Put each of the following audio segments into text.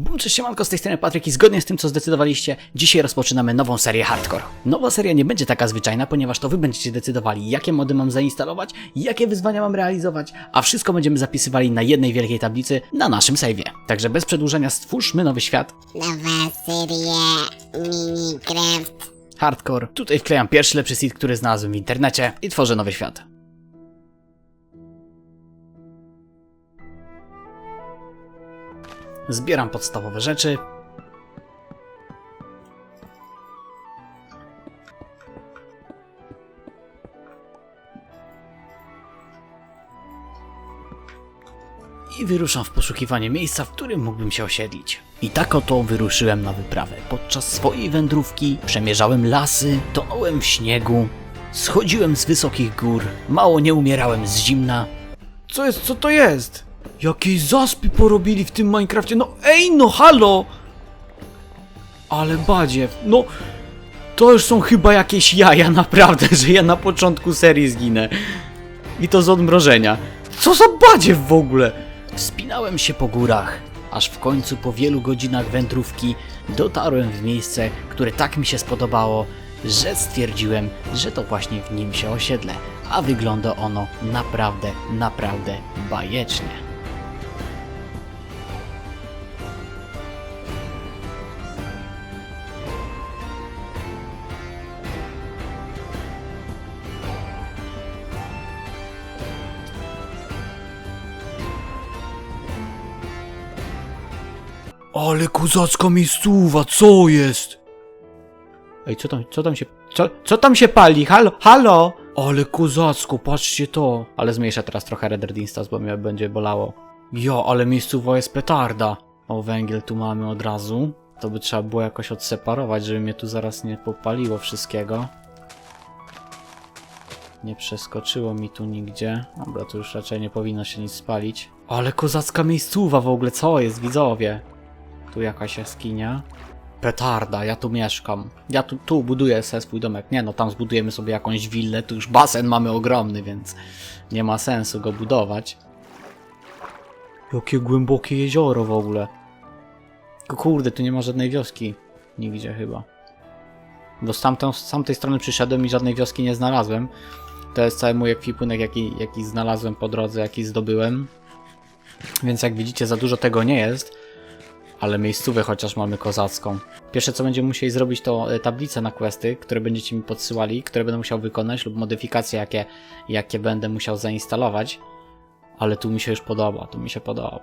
Bum, cześć siemanko, z tej strony Patryk i zgodnie z tym, co zdecydowaliście, dzisiaj rozpoczynamy nową serię Hardcore. Nowa seria nie będzie taka zwyczajna, ponieważ to wy będziecie decydowali, jakie mody mam zainstalować, jakie wyzwania mam realizować, a wszystko będziemy zapisywali na jednej wielkiej tablicy na naszym save'ie. Także bez przedłużenia stwórzmy nowy świat, Nowa seria Minecraft. Hardcore. Tutaj wklejam pierwszy lepszy seed, który znalazłem w internecie i tworzę nowy świat. Zbieram podstawowe rzeczy. I wyruszam w poszukiwanie miejsca, w którym mógłbym się osiedlić. I tak oto wyruszyłem na wyprawę. Podczas swojej wędrówki przemierzałem lasy, tonąłem w śniegu, schodziłem z wysokich gór, mało nie umierałem z zimna. Co jest, co to jest? Jakieś zaspy porobili w tym Minecrafcie, no ej no halo! Ale badziew, no to już są chyba jakieś jaja naprawdę, że ja na początku serii zginę. I to z odmrożenia. Co za badziew w ogóle? Wspinałem się po górach, aż w końcu po wielu godzinach wędrówki dotarłem w miejsce, które tak mi się spodobało, że stwierdziłem, że to właśnie w nim się osiedlę, a wygląda ono naprawdę, naprawdę bajecznie. Ale kozacka miejscowa, co jest? Ej, co tam, co tam się, co, co tam się pali? Halo, halo! Ale kozacko, patrzcie to. Ale zmniejszę teraz trochę Red Distance, bo mnie będzie bolało. Jo, ale miejscowa jest petarda. O, węgiel tu mamy od razu. To by trzeba było jakoś odseparować, żeby mnie tu zaraz nie popaliło wszystkiego. Nie przeskoczyło mi tu nigdzie. Dobra, tu już raczej nie powinno się nic spalić. Ale kozacka miejscowa w ogóle, co jest, widzowie? Tu jakaś jaskinia. Petarda, ja tu mieszkam. Ja tu, tu buduję sobie swój domek. Nie no, tam zbudujemy sobie jakąś willę. Tu już basen mamy ogromny, więc nie ma sensu go budować. Jakie głębokie jezioro w ogóle. Kurde, tu nie ma żadnej wioski. Nigdzie chyba. Bo z, tamtą, z tamtej strony przyszedłem i żadnej wioski nie znalazłem. To jest cały mój ekwipunek, jaki, jaki znalazłem po drodze, jaki zdobyłem. Więc jak widzicie, za dużo tego nie jest ale miejscówę chociaż mamy kozacką. Pierwsze co będziemy musieli zrobić to e, tablice na questy, które będziecie mi podsyłali, które będę musiał wykonać lub modyfikacje jakie, jakie będę musiał zainstalować. Ale tu mi się już podoba, tu mi się podoba.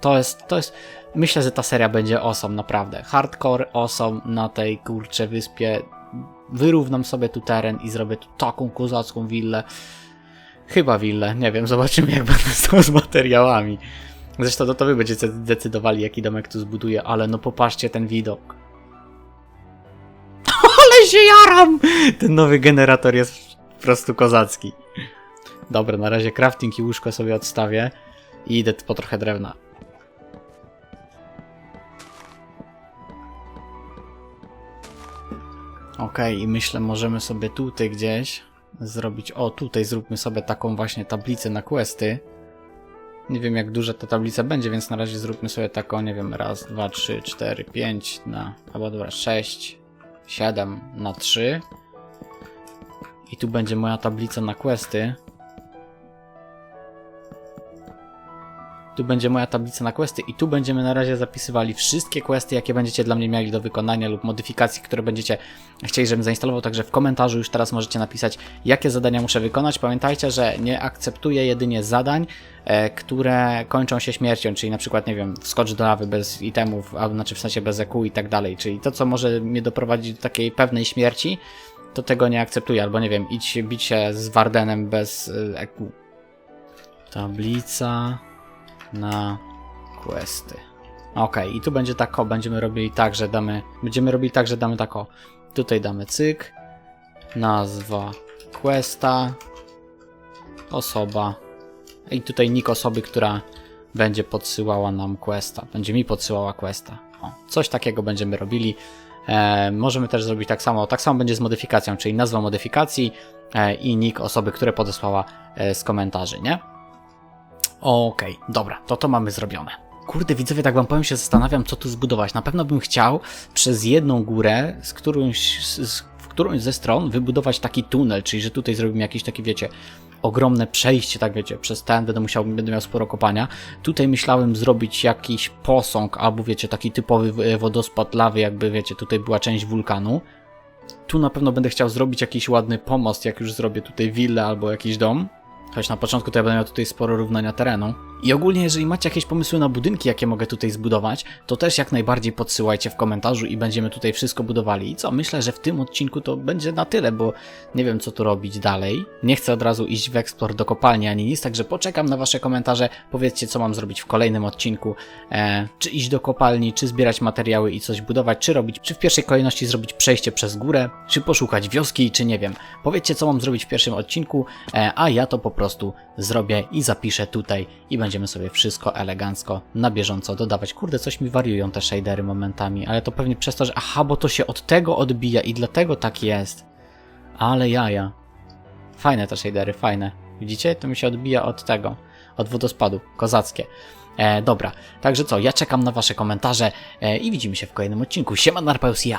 To jest, to jest, myślę, że ta seria będzie awesome, naprawdę. Hardcore awesome na tej kurcze wyspie. Wyrównam sobie tu teren i zrobię tu taką kozacką willę. Chyba willę, nie wiem, zobaczymy jak będę z materiałami. Zresztą to, to wy będziecie decydowali, jaki domek tu zbuduję, ale no popatrzcie ten widok. Ale się jaram! Ten nowy generator jest po prostu kozacki. Dobra, na razie crafting i łóżko sobie odstawię i idę po trochę drewna. Okej, i myślę, możemy sobie tutaj gdzieś zrobić. O, tutaj zróbmy sobie taką właśnie tablicę na questy. Nie wiem jak duża ta tablica będzie, więc na razie zróbmy sobie taką, nie wiem, raz, dwa, trzy, cztery, pięć na, albo dobra, sześć, siedem na trzy. I tu będzie moja tablica na questy. Tu będzie moja tablica na questy i tu będziemy na razie zapisywali wszystkie questy, jakie będziecie dla mnie mieli do wykonania lub modyfikacji, które będziecie chcieli, żebym zainstalował. Także w komentarzu już teraz możecie napisać, jakie zadania muszę wykonać. Pamiętajcie, że nie akceptuję jedynie zadań, które kończą się śmiercią, czyli na przykład, nie wiem, wskocz do lawy bez itemów, albo znaczy w sensie bez EQ i tak dalej. Czyli to, co może mnie doprowadzić do takiej pewnej śmierci, to tego nie akceptuję. Albo nie wiem, idź bić się z Wardenem bez EQ. Tablica na questy. Okej, i tu będzie tak, o, będziemy robili tak, że damy, będziemy robili tak, że damy tak, o, tutaj damy cyk, nazwa questa, osoba i tutaj nick osoby, która będzie podsyłała nam questa, będzie mi podsyłała questa. O, coś takiego będziemy robili. E, możemy też zrobić tak samo, tak samo będzie z modyfikacją, czyli nazwa modyfikacji e, i nick osoby, która podesłała e, z komentarzy, nie? Okej, dobra, to to mamy zrobione. Kurde, widzowie, tak wam powiem, się zastanawiam, co tu zbudować. Na pewno bym chciał przez jedną górę, z którąś, z, z, w którąś ze stron wybudować taki tunel, czyli że tutaj zrobimy jakieś takie, wiecie, ogromne przejście, tak wiecie, przez ten będę musiał, będę miał sporo kopania. Tutaj myślałem zrobić jakiś posąg, albo wiecie, taki typowy w- wodospad lawy, jakby wiecie, tutaj była część wulkanu. Tu na pewno będę chciał zrobić jakiś ładny pomost, jak już zrobię tutaj willę albo jakiś dom. Choć na początku to ja będę miał tutaj sporo równania terenu. I ogólnie, jeżeli macie jakieś pomysły na budynki, jakie mogę tutaj zbudować, to też jak najbardziej podsyłajcie w komentarzu i będziemy tutaj wszystko budowali. I co, myślę, że w tym odcinku to będzie na tyle, bo nie wiem co tu robić dalej. Nie chcę od razu iść w eksplor do kopalni ani nic, także poczekam na wasze komentarze. Powiedzcie, co mam zrobić w kolejnym odcinku. E, czy iść do kopalni, czy zbierać materiały i coś budować, czy robić, czy w pierwszej kolejności zrobić przejście przez górę, czy poszukać wioski, czy nie wiem. Powiedzcie, co mam zrobić w pierwszym odcinku, e, a ja to po prostu zrobię i zapiszę tutaj i będziemy sobie wszystko elegancko na bieżąco dodawać. Kurde, coś mi wariują te shadery momentami, ale to pewnie przez to, że aha, bo to się od tego odbija i dlatego tak jest. Ale jaja. Fajne te shadery, fajne. Widzicie? To mi się odbija od tego, od wodospadu. Kozackie. E, dobra, także co, ja czekam na wasze komentarze e, i widzimy się w kolejnym odcinku. Siema Narpaus i ja.